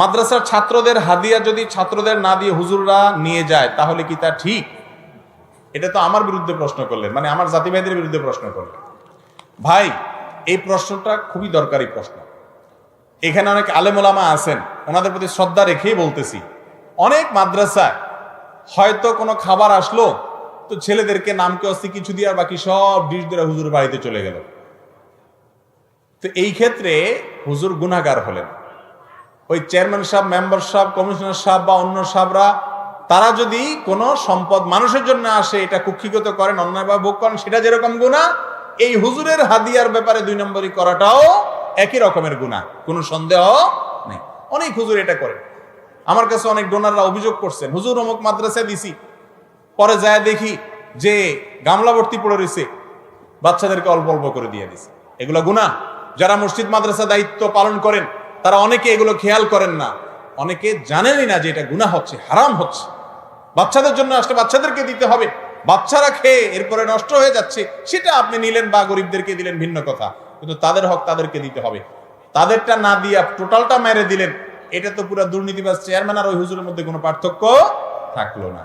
মাদ্রাসার ছাত্রদের হাদিয়া যদি ছাত্রদের না দিয়ে হুজুররা নিয়ে যায়, তাহলে কি তা ঠিক? এটা তো আমার বিরুদ্ধে প্রশ্ন করলেন মানে আমার জাতিবাহীদের বিরুদ্ধে প্রশ্ন করলেন। ভাই, এই প্রশ্নটা খুবই দরকারি প্রশ্ন। এখানে অনেক আলেমোলামা আছেন, ওনাদের প্রতি শ্রদ্ধা রেখেই বলতেছি, অনেক মাদ্রাসায় হয়তো কোনো খাবার আসলো, তো ছেলেদেরকে নামকে অস্তি কিছু দিয়ে আর বাকি সব ডিশ দিয়ে হুজুর বাড়িতে চলে গেল। তো এই ক্ষেত্রে হুজুর গুনাগার হলেন। ওই চেয়ারম্যান সাহেব মেম্বার সাহেব কমিশনার সাহেব বা অন্য সাহেবরা, তারা যদি কোনো সম্পদ মানুষের জন্য আসে, এটা কুক্ষিগত করেন অন্যায়ভাবে ভোগ করেন, সেটা যেরকম গুণা এই হুজুরের হাদিয়ার ব্যাপারে দুই নম্বরই করাটাও একই রকমের গুণা কোনো সন্দেহ নেই। অনেক হুজুর এটা করেন। আমার কাছে অনেক ডোনাররা অভিযোগ করছেন, হুজুর, অমুক মাদ্রাসায় দিছি, পরে যায় দেখি যে গামলা ভর্তি পড়ে রয়েছে, বাচ্চাদেরকে অল্প অল্প করে দিয়ে দিছে। এগুলো গুণা যারা মসজিদ মাদ্রাসা দায়িত্ব পালন করেন তারা অনেকে এগুলো খেয়াল করেন না। অনেকে জানেনই না যে এটা গুণা হচ্ছে, হারাম হচ্ছে। বাচ্চাদের জন্য আসলে বাচ্চাদেরকে দিতে হবে। বাচ্চারা খেয়ে এরপরে নষ্ট হয়ে যাচ্ছে, সেটা আপনি নিলেন বা গরিবদেরকে দিলেন ভিন্ন কথা। কিন্তু তাদের হক তাদেরকে দিতে হবে। তাদেরটা না দিয়ে টোটালটা মেরে দিলেন, এটা তো পুরো দুর্নীতিবাজ চেয়ারম্যান আর ওই হুজুরের মধ্যে কোনো পার্থক্য থাকল না।